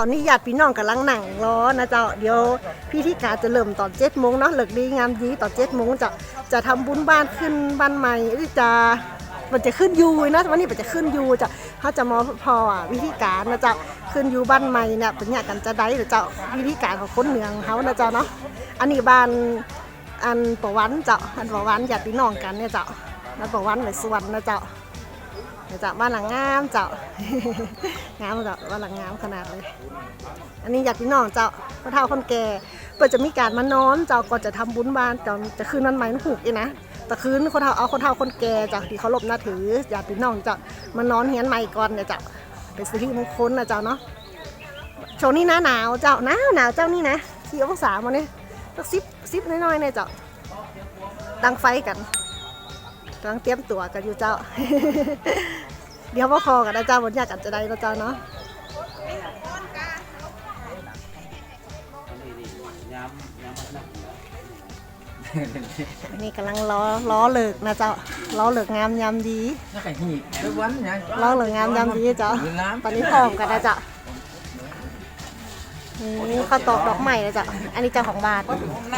อนนี้ญาติพี่น้องกำลังหนังรอนะเจ้าเดี๋ยวพิธีกาจะเริ่มตอนเจ็ดโมงเนาะเลิกดีงามดีตอนเจ็ดโมงจะจะทำบุญบ้านขึ้นบ้านใหม่จะมันจะขึ้นยูนะวันนี้มันจะขึ้นยูจะเขาจะมาพอวิธีการนะเจ้าขึ้นยูบ้านใหม่เนี่ยเป็นอย่างกันจะได้หรือเจ้าวิธีการของคนเหนืองเขานะเจ้าเนาะอันนี้บ้านอันประวันเจ้าอันประวันญาติพี่น้องกันเนี่ยเจ้าแล้วประวันในสวนนะเจ้า เดี๋ยวจะบ้านหลังงามเจ้างามเจ้าบ้านหลังงามขนาดเลย อันนี้อยากพี่น้องเจ้าพระเฒ่าคนแก่เปิดจะมีการมานอนเจ้าก่อนจะทำบุญบ้านเจ้าจะคืนนั้นไหมนผูกอีกนะแต่คืนคนเฒ่าเอาคนเฒ่าคนแก่เจ้าที่เขารบนับถืออยากพี่น้องเจ้ามานอนเฮียนใหม่ก่อนเนี่ยเจ้าเป็นสิริมงคลนะเจ้าเนาะช่วงนี้หนาหนาวเจ้าหนาวหนาวเจ้านี่นะที่องศามาเนี่ยสักซิบซิบน้อยๆเนี่ยเจ้าดังไฟกัน กำลังเตรียมตัวกันอยู่เจ้า เดี๋ยวมาพอกันนะเจ้าบนยากกันจะได้นะเจ้าเนาะนนี้กำลังล้อล้อเลิกนะเจ้าล้อเลิกงามยามดีล้อเลิกงามยามดีเจ้าตอนนี้พร้อมกันนะเจ้านี่ข้าวตอกดอกใหม่นะเจ้าอันนี้เจ้าของบ้าน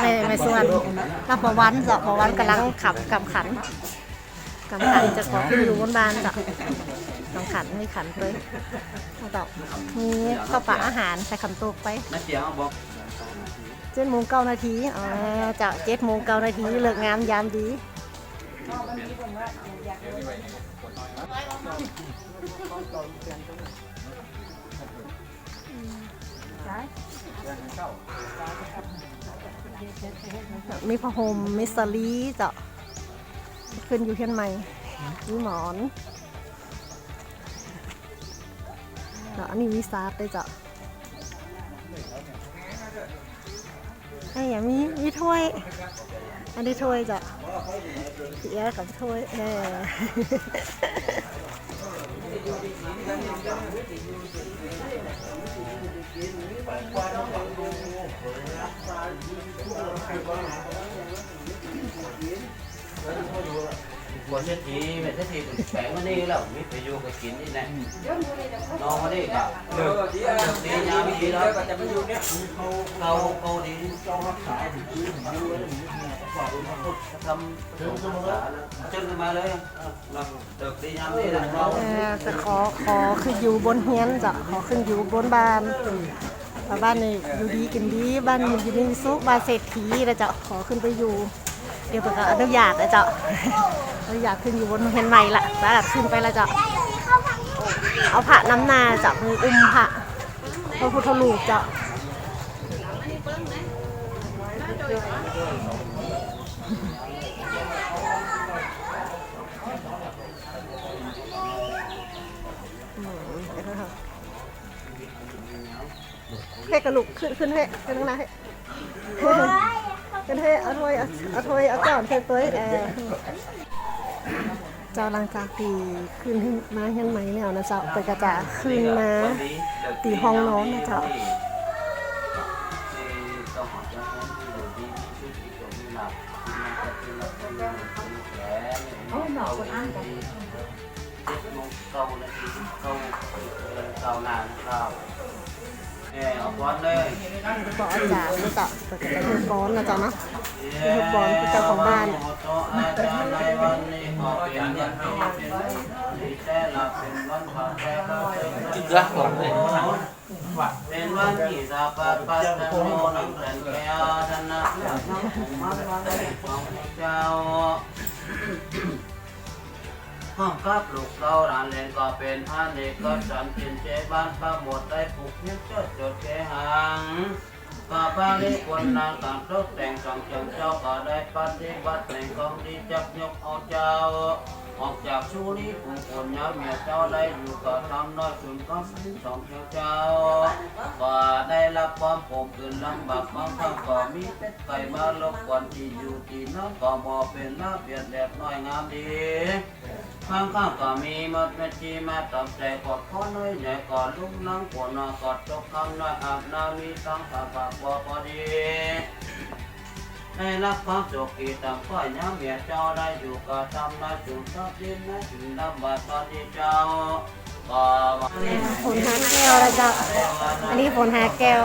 ไม่ไม่ส่วนรับประวันเจ้าประวันกำลังขับกำขัน กำขันจะขอขึ้นอยู่บนบ้านจ้ากำขันไม่ขันเลยข้าวตอกมีข้าวปลาอาหารใส่คำตกไป nó chỉ không bọc เจ็ดโมงเก้านาทีอ๋อจะเจ็ดโมงเก้านาทีเลิกงามยามดีมีผ้าห่มมิสลีจะ ขึ้นอยู่เชียงใหม่มีหมอนแล้วอันนี้วิซาร์ดเลยจ้ะไอ้อย่างมีมีถ้วย อันนี้ถ้วยจ้ะเสียกับถ้วยเออ เสียทีเป็นเสียทีแฝงมันนี่แล้วมีปรยชน์กกินนี่แหละน้องมันนี่ก็เออดีอะดีงามีแล้วก็จะไปอยู่เนี่ยเขาเขาเขาดีต้องรักษาถึงที่มันเลยทำถึงจะมาแล้วจนมาเลยเราเติบดีงามดีแล้วเราจะขอขอคืออยู่บนเฮียนจะขอขึ้นอยู่บนบ้านบ้านนี่อยู่ดีกินดีบ้านอยู่ดีสุขบ้านเศรษฐีเราจะขอขึ้นไปอยู่ เดี๋ยวเปิดอนุญาตนะจ๊ะอนุญาตขึ้นอยู่บนเฮียนใหม่ละสาดขึ้นไปละเจ้ะเอาพระน้ำนาจ้ะมืออุ้มพระพระพุทธรูปจ้ะเฮ้กระลุกขึ้นขึ้นเฮ้ขึ้นข้างหน้าเฮ้ ขึ้นเฮ้เอาถ้วยอาเอยอาจานเทตัวเออเจ้าหลังจากตีขึ้นมาเฮียนไหมแล้วนะเจ้าไปกระจาขึ้นมาตีห้องน้องนะเจ้า Ôi, nhỏ còn ăn cả. Câu là gì? Câu câu nào câu. Nè, ở quán đây. บอกอาจารย์นะเจ้าไปกระจาคือบอลนะเจ้าเนาะ Hút bón của cháu phòng ban. จิตรักของเลยเป็นวันที่สาปัสปัสสโนนังเรนแก้วธนะนักมันวันของเจ้า ห้องกับลูกเราร้านเลนก็เป็นอันเด็กก็สันกินเจบ้านป้าหมดได้ปลุกนิ้วเจ้าจดเจหังป้าพระนิควรนางการตกแต่งสองเชิงเจ้าก็ได้ปฏิบัติแต่งของดีจับยกเอาเจ้า ออกจากชูนี้ผู้คนยาเมียเจ้าได้อยู่กับทำน้อยสุนก็สองเชิงเจ้าก็ได้รับความผมคืนลำบากบางครั้งก็มีเป็ดไก่มาลบกวนที่อยู่ที่น้องก็มอเป็นหน้าเปลี่ยนแบบน้อยงามดีข้างข้างก็มีมดเมจีมาตบใจกอดคอน้อยใหญ่กอดลูกน้องปวดนอกอดตกคำน้อยอาบน้ำมีตั้งฝาปากบ่พอดี ได้รับความสุขกีตามก้อยย้ำเมียเจ้าได้อยู่กับทำนาจุดทอดดินนะถึงดำบาดตอนที่เจ้ากามาผลหาแก้วนะเจ้า อันนี้ผลหาแก้ว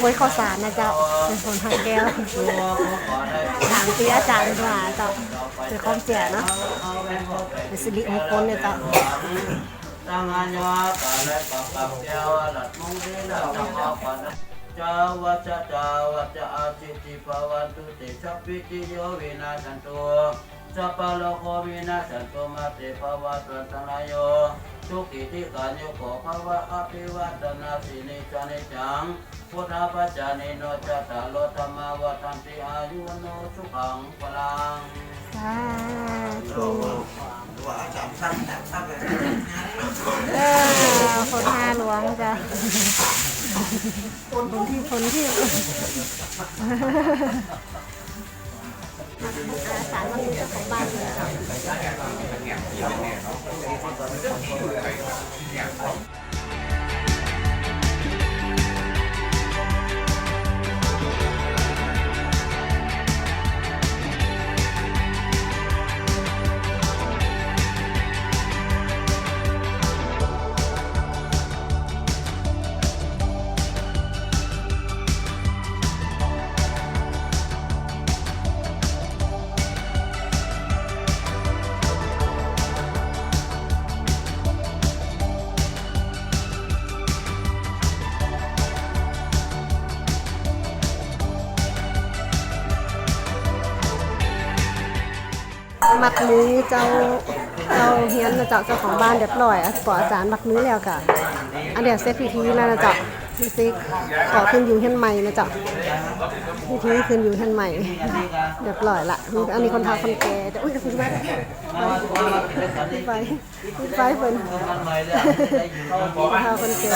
บวยข้าวสารนะเจ้าเป็นผลหาแก้วถามที่อาจารย์ดีกว่าเจ้าเป็นความเสียเนาะเป็นสิริมงคลเนี่ยเจ้าตั้งอัญญากาและกับกับเจ้าหลัดมุงดีและจังอาปัน จาวัจจาวัจจะอาจิติภวันตุเตชัพิติโยวินาสันตุสัพพะโลกวินาสันตุมาเตภวัตวันตรายโยทุกิติการโยโกภวะอภิวัตนาสินิจานิจังพุทธปัจจานิโนจัตตาโลธรรมวัฏันติอายุวโนสุขังพลังสาธุว่าจำสั้นจำสั้นเออผลหาหลวงจ้ะ ผลที่ผลที่อาสารมันมีเจ้าของบ้านเลยเจ้ มัดมือเจ้าเจ้าเฮียนนะเจ้าเจ้าของบ้านเรียบร้อยอะขออาจารย์มัดมือแล้วกะอันเดียวเซตพิธีแล้วนะเจ้าพี่ซิกขอขึ้นอยู่เฮียนใหม่นะเจ้าพิธีขึ้นอยู่เฮียนใหม่เรียบร้อยละอันนี้คนเฒ่าคนแก่แต่อุ้ยจะพูดว่าขึ้นไปขึ้นไปเพิ่นคนเฒ่าคนแก่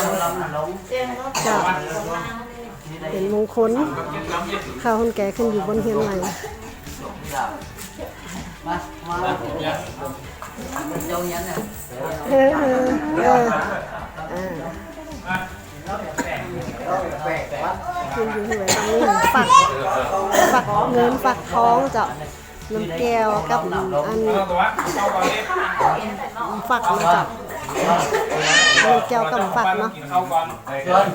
เจ้าเป็นมงคลข้าวคนแก่ขึ้นอยู่บนเฮียนใหม่ มามาเจ้าเนี้ยเนี่ยเออเออเอออ่าคุณอยู่ที่ไหนตรงนี้ฝักฝักเงินฝักทองเจ้ะน้ำแก้วกับอันฝักนะเจ้ะน้ำแก้วกับฝักเนาะเชิญ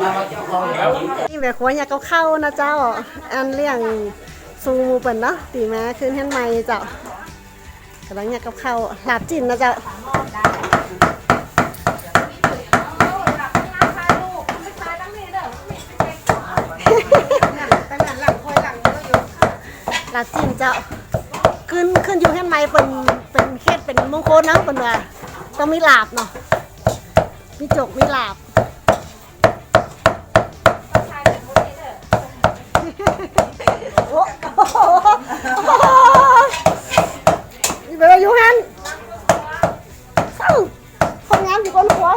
มามาเจ้าของเดี๋ยวนี่แบบว่าอยากเข้าๆนะเจ้า อันเลี้ยง ซูมูเปิ่นเนาะตีมาคืนเฮ็ดใหม่เจ้ากำลังอยากเข้าๆหลาบจินนะเจ้าลาบจินเจ้าขึ้นขึ้นอยู่ให้ไม่เป็นเป็นเขตเป็นมงคลนะเป็นว่าต้องมีลาบเนาะมีจกมีลาบโอ้โหนี่เป็นอายุฮันเศร้าคนงานอยู่บนหัว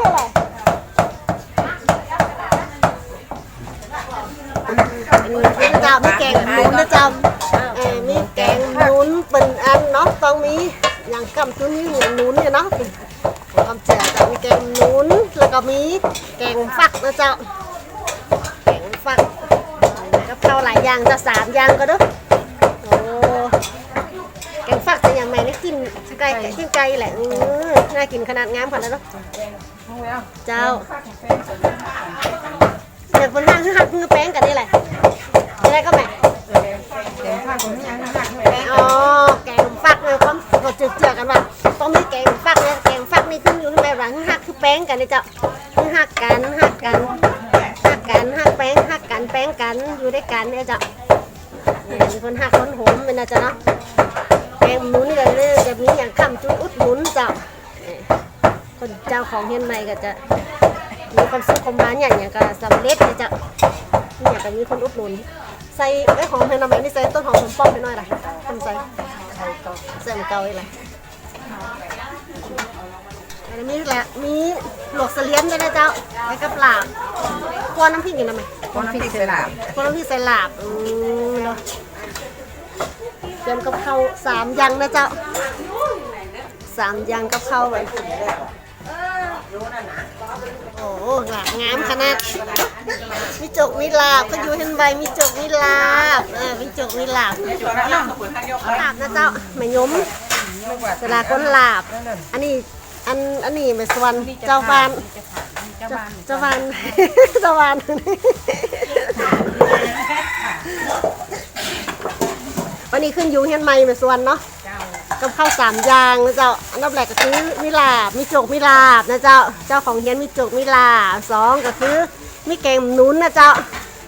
มีจ้ามีแกงหมูนนะเจ้าเออมีแกงหนุนเป็นอันเนาะต้องมีอย่างกำจุนนี่อย่างหนุนเนี่ยเนาะเป็นคำเจียจะมีแกงหนุนแล้วก็มีแกงฟักนะเจ้าแกงฟักกับข้าวหลายอย่างจะสามอย่างก็เด้อโอ้แกงฟักจะอย่างไรนี่กิน ไก่กินไก่แหละอือน่ากินขนาดงามขนาดนั้นเนาะเจ้าเดี๋ยวบนห้างคือหักคือแป้งกันนี่แหละอะไรก็แม่อ๋อแกงฟักเนี่ยเขาเขาเจือกันว่าต้องมีแกงฟักเนี่ยแกงฟักนี่ขึ้นอยู่ที่แม่ร้านหักคือแป้งกันนี่เจ้าคือหักกันหักกันหักกันหักแป้งหักกันแป้งกันอยู่ด้วยกันเนี่ยเจ้าเนี่ยมีคนหักคนโหมเป็นนะเจ้าเนาะแกงหมุนกันเนี่ยจะมี อย่างคำจุดอุดหนุนเจ้าคนเจ้าของเฮียนใหม่ก็จะมีความสุขความหวานอย่างอย่างก็สำเร็จเนี่ยเจ้าเนี่ยก็มีคนอุดหนุนใส่ไอ้หอมเพนนามัยนี่ใส่ต้นหอมผมป้อมไปหน่อยล่ะทำใส่ใส่มเกาอีกล่ะอันนี้มีแหละมีหลวกเสลียมด้วยนะเจ้าไว้กับลาบควรน้ำพริกอยู่นะไหมคนพริกใส่ลาบควรน้ำพริกใส่ลาบอืมเนาะเตรียมกับข้าวสามยังนะเจ้า สามอยังกับข้าวไว้โอ้โหหลากงามขนาด มีจกมีลาบก็อยู่เห็นใบมีจกมีลาบ เออ มีจกมีลาบลาบนะเจ้าไม่ยมเวลาคนลาบ อันนี้ อัน อันนี้เป็นสวนเจ้าบ้านเจ้าบ้านเจ้าบ้านเจ้าบ้านวันนี้ขึ้นอยู่เฮียนใหม่เป็นส่วนเนาะ กับข้าวสามอย่างนะเจ้าอันดับแรกก็คือมีลาบมีจกมีลาบนะเจ้าเจ้าของเฮียนมีจกมีลาบสองก็คือมีแกงนุนนะเจ้า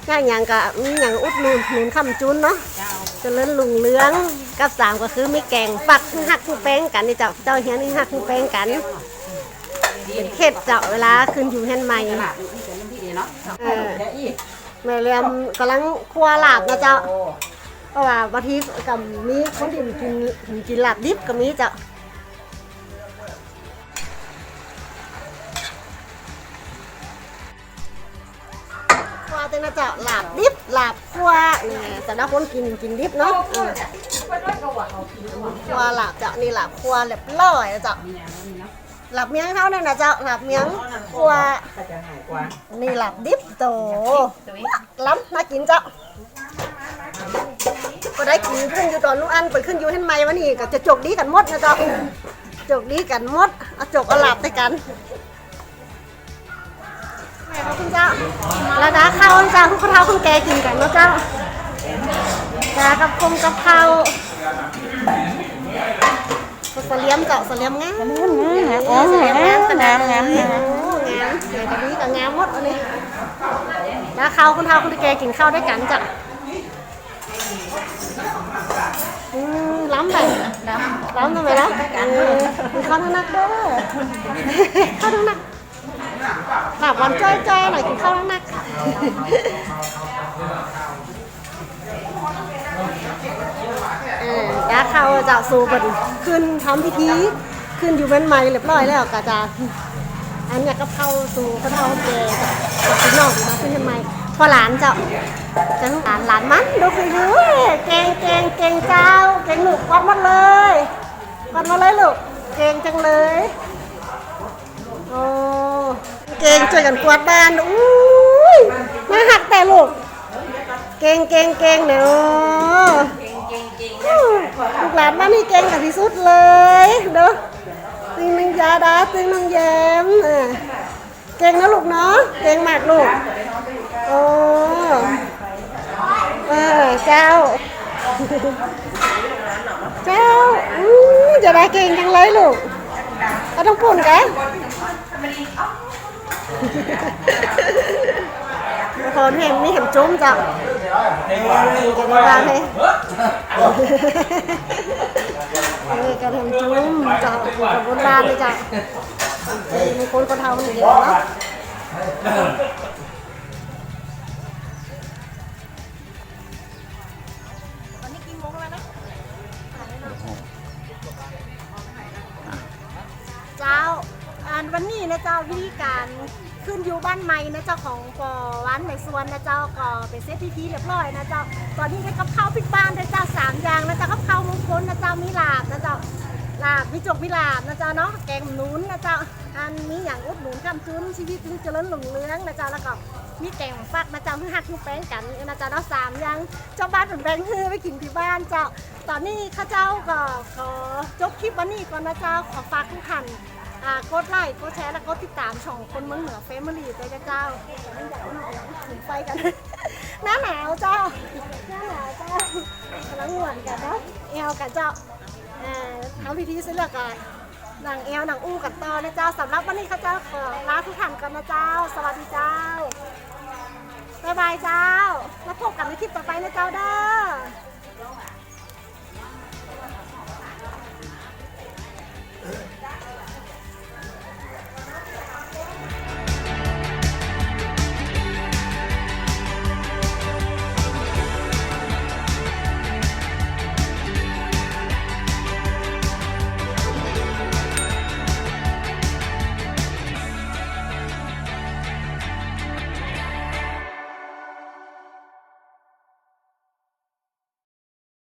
ย่างอย่างก็มีอย่างอุดหนุนหนุนคำจุนเนาะเจ้าเจริญลุงเรืองกับสามก็คือมีแกงปักหักคู่แป้งกันนี่เจ้าเจ้าเฮียนนี่หักคู่แป้งกันเป็นเคล็ดเจ้าเวลาขึ้นอยู่เฮียนใหม่เป็นน้ำพริกเนาะเออเดี๋ยวอีกแม่เรียมกำลังคั่วลาบนะเจ้า เพราะว่าบางทีกับมีคนที่กินกินลาบดิบก็มีเจ้าคั่วเต็นะเจ้าลาบดิบลาบคั่วนี่แต่ละคนกินกินดิบเนาะเออคั่วลาบเจ้านี่ลาบคั่วเรียบร้อยนะเจ้ามีอย่างนี้เนาะหลับเมียงเท่านั้นนะเจ้าหลับเมียงครัวก็จะหายกว่านี่หลับดิบโตตัวนี้ล้ำน่ากินเจ้า ก็ได้กินขึ้นอยู่ตอนลูกอันเปิดขึ้นอยู่เห็นไหมวะนี่ก็จะจกดีกันหมดนะเจ้าจกดีกันหมดเอาจกเอาหลับไปกันแม่ขอบคุณเจ้าแล้วดาข้าวเจ้าคุณเท้าคุณแกกินกันนะเจ้าดากับคมกับข้าวสเลียมเจ้าสเลียมงามงามอ้สเลียมงามขนาดงามงามงามเดี๋ยวจะดีกับงามหมดอันนี้แล้วข้าวคุณเท้าคุณแกกินข้าวด้วยกันจ้ะอืม ล้ำไปล้ำล้ำทำไมล้ำเออมีข้าทั้งนักเด้อข้าทั้งนักหลับวันจ้อยๆหน่อยกินข้าวทั้งนักเออแล้วเขาจะสูบนขึ้นทำพิธีขึ้นอยู่เป็นไม้เรียบร้อยแล้วก็จะอันเนี้ยก็เข้าสู่พระเท่าแก่กับพี่น้องมาขึ้นทำไม พอหลานเจ้าจะหลานหลานมันดูคุยดูเก่งเก่งเก่งเจ้า เก่งหลูกวัดหมดเลยวัดมาเลยลูกเก่งจังเลยโอ้เก่งช่วยกันกวาดบ้านอุ้ยมาหักแต่ลูกเก่งเก่งเก่งเนาะลูกหลานบ้านนี่เก่งกับที่สุดเลยเด้อตึงนึงยาดาตึงนึงแย้มอะ ก่งนะลูกเนาะเก่งมากลูกโอ้เออเจ้า เจ้าอู้จะได้เก่งจังเลยลูกเอาต้องปุ่นกันพอเห็นนี่เห็นจุ้มจ้ะจะได้ร้านให้เออกระเทียมจุ้มจ้ะกับโบราณเลยจ้ะเออ มีคนคนเท่ามันเยอะเนาะตอนนี้กี่โมงแล้วนะเจ้าอันวันนี้นะเจ้าวิธีการขึ้นอยู่บ้านใหม่นะเจ้าของปอวันในสวนนะเจ้าก็เป็นเซตพิธีเรียบร้อยนะเจ้าตอนนี้ได้กับข้าวพิกบ้านนะเจ้าสามอย่างนะเจ้ากับข้าวมงคลนะเจ้ามีหลาบนะเจ้า ลาบมีจกมีลาบนะจ๊ะเนาะแกงหนุนนะจ๊ะอันมีอย่างอุดหนุนคำจุนชีวิตจึงเจริญหลงเลื้องนะจ๊ะแล้วก็มีแกงฟักนะจ๊ะเพื่อหักคือแป้งกันนะจ๊ะเนาะสามอย่างเจ้าบ้านเป็นแบงค์เฮือไปกินที่บ้านเจ้าตอนนี้ข้าเจ้าก็ขอจบคลิปวันนี้ก่อนนะเจ้าขอฝากทุกท่านอ่ากดไลค์กดแชร์และกดติดตามช่องคนเมืองเหนือเฟมิลี่ไปนะเจ้าไม่อยากให้มันถึงไปกันหน้าหนาวเจ้าหน้าหนาวเจ้ากำลังหวนกันเนาะเอวกันเจ้า ทำพิธีเสร็จแล้วก็หนังเอวหนังอู้กันต่อนะเจ้าสำหรับวันนี้ข้าเจ้าขอลาทุกท่านกันนะเจ้า สวัสดีเจ้าบ๊ายบายเจ้า แล้วพบกันในคลิปต่อไปนะเจ้าเด้อ